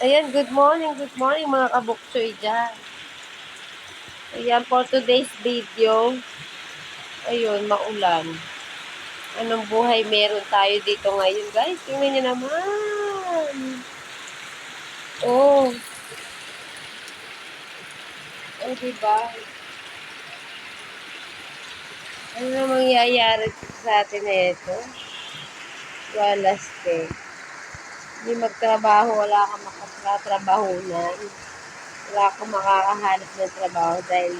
Ayan, good morning, good morning mga kabuksoy dyan. Ayan, for today's video, ayun, maulan. Anong buhay meron tayo dito ngayon, guys? Tingnan nyo naman. Oh. Oh, diba? Ano na mangyayari sa atin na ito? Walas eh. Hindi magtrabaho, wala kang makatrabahunan. Wala kang makakahanap ng trabaho dahil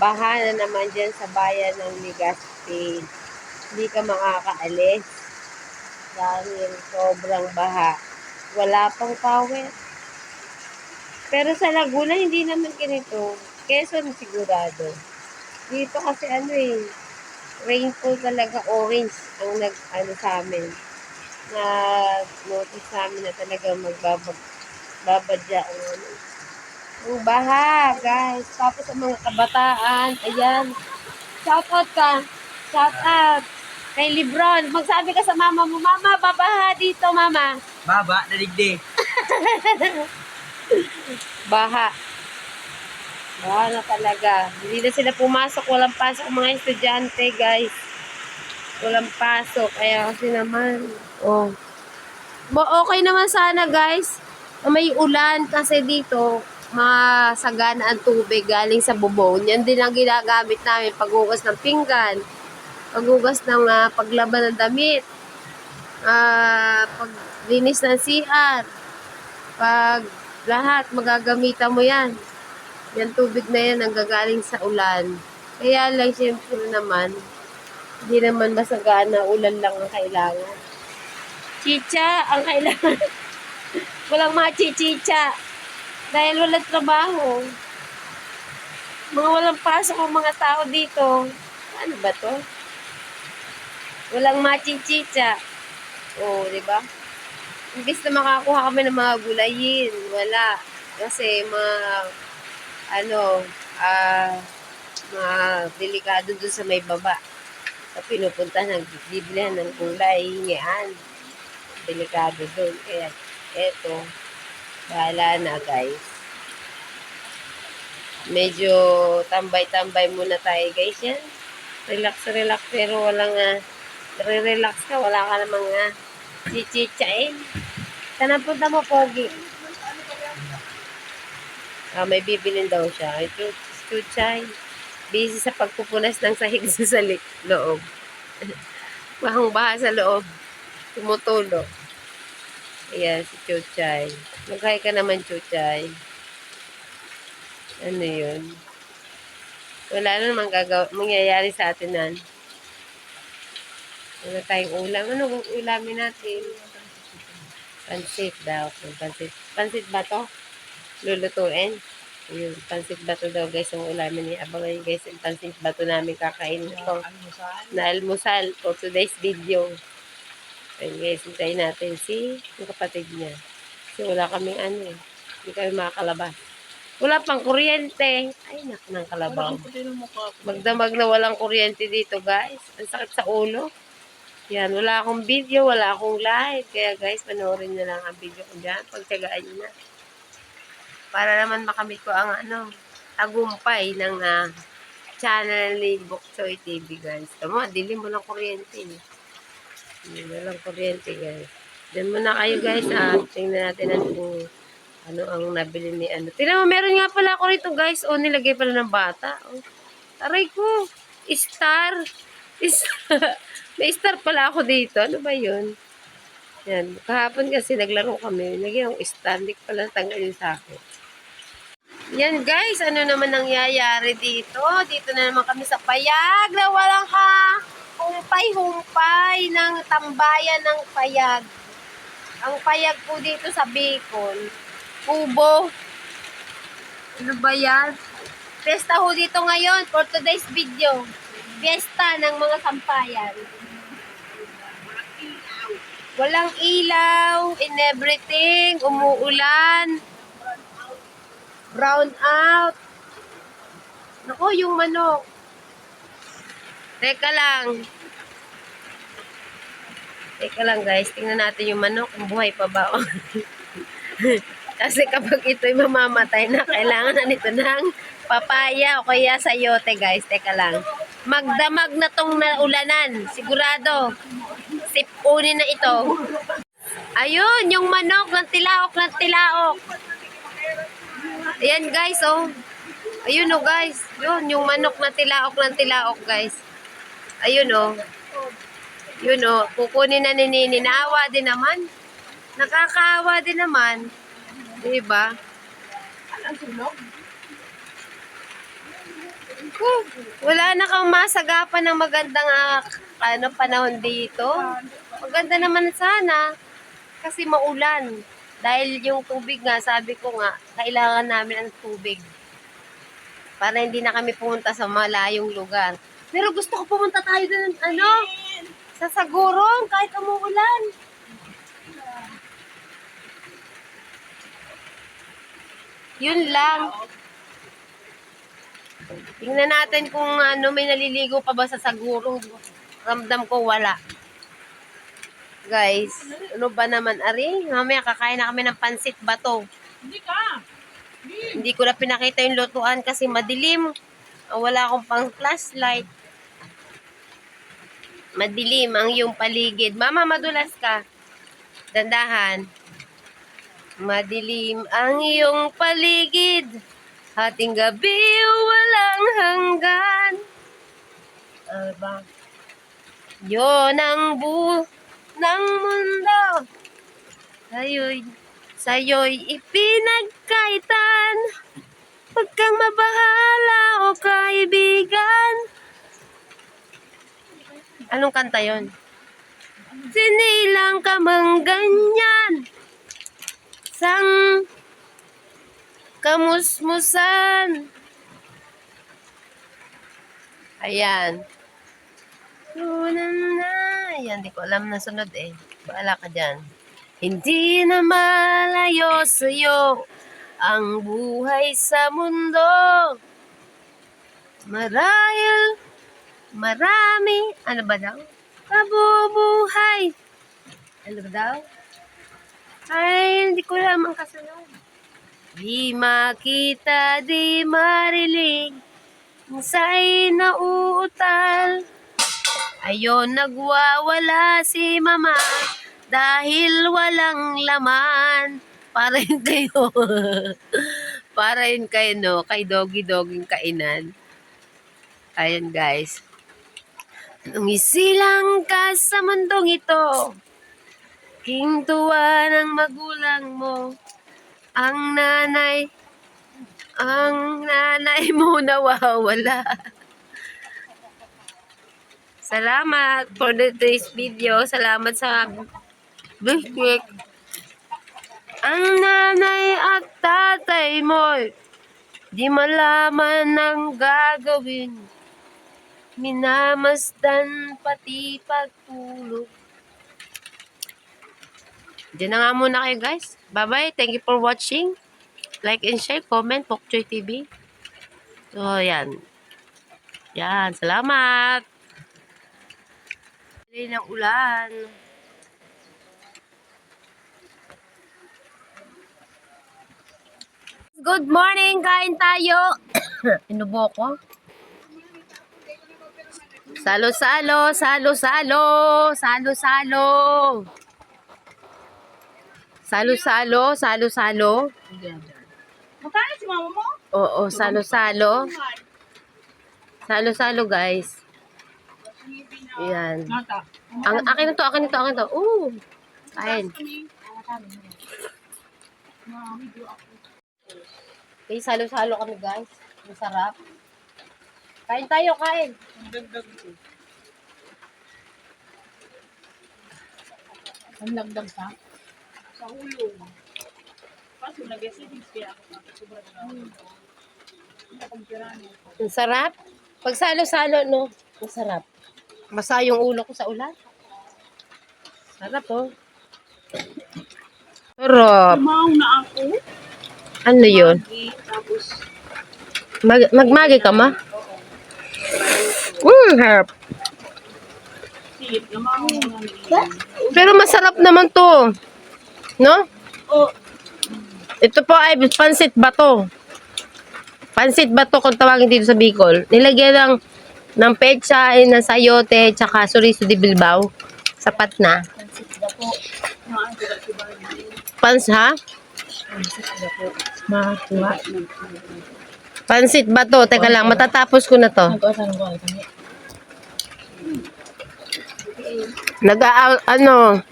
baha na naman dyan sa bayan ng Legazpi. Hindi ka makakaalis dahil sobrang baha. Wala pang power. Pero sa Laguna, hindi naman ganito. Quezon sigurado. Dito kasi ano eh, rainfall talaga orange ang nag ano sa amin na notice namin na talaga magbabag babadya ang ano. Ang baha, guys. Tapos ang mga kabataan, ayan. Shout out ka. Shout out. Kay Lebron. Magsabi ka sa mama mo, Mama, babaha dito, Mama. Baba, naligdi. Baha. Baha na talaga. Hindi na sila pumasok. Walang pasok mga estudyante, guys. Walang pasok. Kaya kasi naman, oh. Bo, okay naman sana, guys. May ulan kasi dito, masagana ang tubig galing sa bubong. Yan din ang ginagamit namin paghugas ng pinggan, paghugas ng ah, paglaban ng damit, ah, paglinis ng CR, pag lahat magagamitan mo yan. Yan tubig na yan ang gagaling sa ulan. Kaya lang, siyempre naman, hindi naman masagana, ulan lang ang kailangan. Chicha ang kailangan. Walang mga chichicha. Dahil walang trabaho. Mga walang pasok ang mga tao dito. Ano ba to? Walang machichicha. Oo, di ba? Imbis na makakuha kami ng mga gulayin, wala. Kasi mga, ano, ah, mga delikado dun sa may baba. Sa pinupunta ng bibilihan ng gulay, hingian. Delikado dun. Kaya, eto, bahala na guys. Medyo tambay-tambay muna tayo guys yan. Relax, relax, pero walang, uh, re-relax ka, wala ka namang uh, chichichain. Saan punta mo, Pogi? Ah, may bibilin daw siya. Ito, chuchay. Busy sa pagpupunas ng sahig sa li- loob. Bahang baha sa loob. Tumutulo. Ayan, si Chuchay. Magkaya ka naman, Chuchay. Ano yun? Wala na namang gagawa, mangyayari sa atin nan. Wala tayong ulam. Ano kung ulamin natin? Pansit daw. Pansit. Pansit ba to? Lulutuin? Ayun, pansit bato daw guys ang ulamin ni Abangan nyo guys yung pansit bato namin kakainin ito na almusal for today's video. Ayun guys, hintayin natin si yung kapatid niya. Kasi wala kaming ano eh. Hindi kami makakalabas. Wala pang kuryente. Ay, nak ng kalabaw. Magdamag na walang kuryente dito guys. Ang sakit sa ulo. Yan, wala akong video, wala akong live. Kaya guys, panoorin na lang ang video ko dyan. Pagtsagaan nyo na. Para naman makamit ko ang ano, tagumpay ng ah, channel ni Bokchoy TV guys. Tama, dilim mo ng kuryente. eh. Hindi na lang kuryente guys. Diyan muna kayo guys ah. Tingnan natin ang ano ang nabili ni ano. Tingnan mo, meron nga pala ako rito guys. O, nilagay pala ng bata. Oh. Aray ko. Star. Star. May star pala ako dito. Ano ba yun? Yan. Kahapon kasi naglaro kami. Nagyan akong star. Hindi ko pala tanggal yun sa akin. Yan guys, ano naman nangyayari dito? Dito na naman kami sa payag na walang ha humpay-humpay ng tambayan ng payag. Ang payag po dito sa Bicol, kubo. Ano ba yan? Pesta ho dito ngayon for today's video. Fiesta ng mga sampayan. Walang ilaw in everything. Umuulan. Brown out. Nako, yung manok. Teka lang. Teka lang guys, tingnan natin yung manok kung buhay pa ba. Kasi kapag ito'y mamamatay na, kailangan na nito ng papaya o kaya sayote, guys. Teka lang. Magdamag na tong naulanan. Sigurado. Sipunin na ito. Ayun, yung manok ng tilaok ng tilaok. Ayan, guys, oh. Ayun, oh, guys. Yun, yung manok na tilaok ng tilaok, guys. Ayun, oh. Yun, oh. Kukunin na ni Nini. Naawa din naman. Nakakaawa din naman. Diba? Huh, wala na kang masagapan ng magandang ah, ano, panahon dito. Maganda naman sana. Kasi maulan. Dahil yung tubig nga, sabi ko nga, kailangan namin ang tubig. Para hindi na kami pumunta sa malayong lugar. Pero gusto ko pumunta tayo doon, ano, sa Sagurong, kahit umuulan. Yun lang. Tingnan natin kung ano, may naliligo pa ba sa Sagurong. Ramdam ko wala. Guys, ano ba naman, Ari? Mamaya kakain na kami ng pansit bato. Hindi ka. Hindi ko na pinakita yung lutuan kasi madilim. Wala akong pang flashlight. Madilim ang iyong paligid. Mama, madulas ka. Dandahan. Madilim ang iyong paligid. Hating gabi walang hanggan. Ano ba? Yun ang bu ng mundo. Sa'yo'y, sa'yo'y ipinagkaitan. Huwag kang mabahala o kaibigan. Anong kanta yon? Sinilang ka mang ganyan. Sang kamusmusan. Ayan. Tunan na. Ayan, di ko alam na sunod eh. Baala ka dyan. Hindi na malayo sa'yo ang buhay sa mundo. Marahil, marami, ano ba daw? Kabubuhay. Ano ba daw? Ay, hindi ko alam ang kasunod. Di makita, di marilig, sa'y nauutal. Ayon, nagwawala si mama dahil walang laman. Para kayo. Para yun kayo, no? Kay doggy-doging kainan. Ayan, guys. Nung isilang ka sa mundong ito, king tuwa ng magulang mo, ang nanay, ang nanay mo nawawala. Salamat for today's video. Salamat sa biscuit. Ang nanay at tatay mo, di malaman ang gagawin. Minamasdan pati pagtulog. Diyan na nga muna kayo guys. Bye-bye. Thank you for watching. Like and share, comment, Pokchoy TV. So, yan. Yan. Salamat. Dali ng ulan. Good morning! Kain tayo! Inubo ko. Salo-salo, salo-salo, salo-salo. Salo-salo, salo-salo. Magkano si mama mo? Oo, salo-salo. Salo-salo, guys. Ayan. Ang akin na to, akin na to, akin na to. Oo. Kain. Okay, salo-salo kami, guys. Masarap. Kain tayo, kain. Ang dagdag. Ang sa? Sa ulo. Kaso nag-acidic kaya ako sobrang pirano. Ang sarap. Pag salo-salo, no? Masarap. Basa yung ulo ko sa ulan. Sarap, oh. Sarap. Tumaw na ako. Ano yun? Magi, Tapos, Mag magmagi ka, ma? Mm, harap. Pero masarap naman to. No? Oh, Ito po ay pansit bato. Pansit bato kung tawagin dito sa Bicol. Nilagyan ng ng pecha, eh, ng sayote, tsaka suriso de bilbao. Sapat na. Ba? Pans, ha? Pansit. Pansit bato. Teka lang, matatapos ko na to. Nag ano,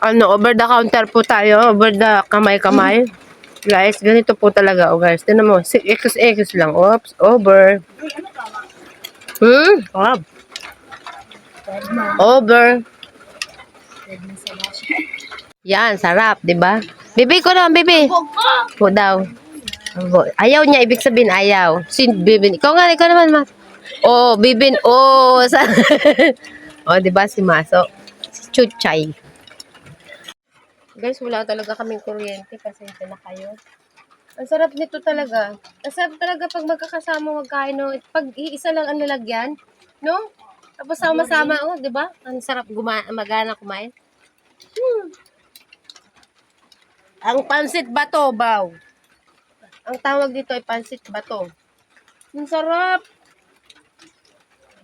ano, over the counter po tayo, over the kamay-kamay. Guys, ganito po talaga, oh guys. Tinan mo, si- X-X lang. Oops, over. Ano? Hmm? Na. Over. Yan, sarap, di ba? Bibi ko naman, bibi. Po daw. Ayaw niya, ibig sabihin ayaw. Sin bibin. Ikaw nga, ikaw naman, ma. Oh, bibin. Oh, sa... oh, di ba si Maso? Si Chuchay. Guys, wala talaga kaming kuryente. Pasensya na kayo. Ang sarap nito talaga. Ang sarap talaga pag magkakasama magkain. No? Pag iisa lang ang lalagyan. No? Tapos sama-sama. Oh, di ba? Ang sarap guma magana kumain. Hmm. Ang pansit bato, baw. Ang tawag dito ay pansit bato. Ang sarap.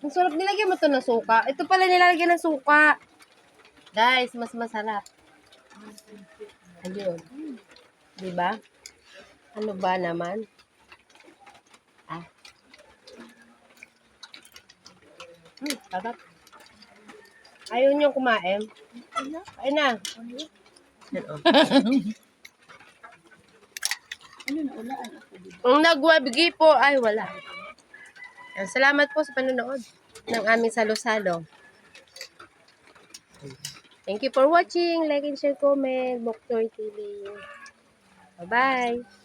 Ang sarap nilagyan mo to ng suka. Ito pala nilalagyan ng suka. Guys, mas masarap. Ayun. Di ba? Ano ba naman? Ah. Hmm, sarap. Ayaw niyo kumain? Ayun na. Ang nagwabigi po ay wala. Salamat po sa panonood ng aming salo-salo. Thank you for watching. Like and share, comment. Boktoy TV. Bye-bye.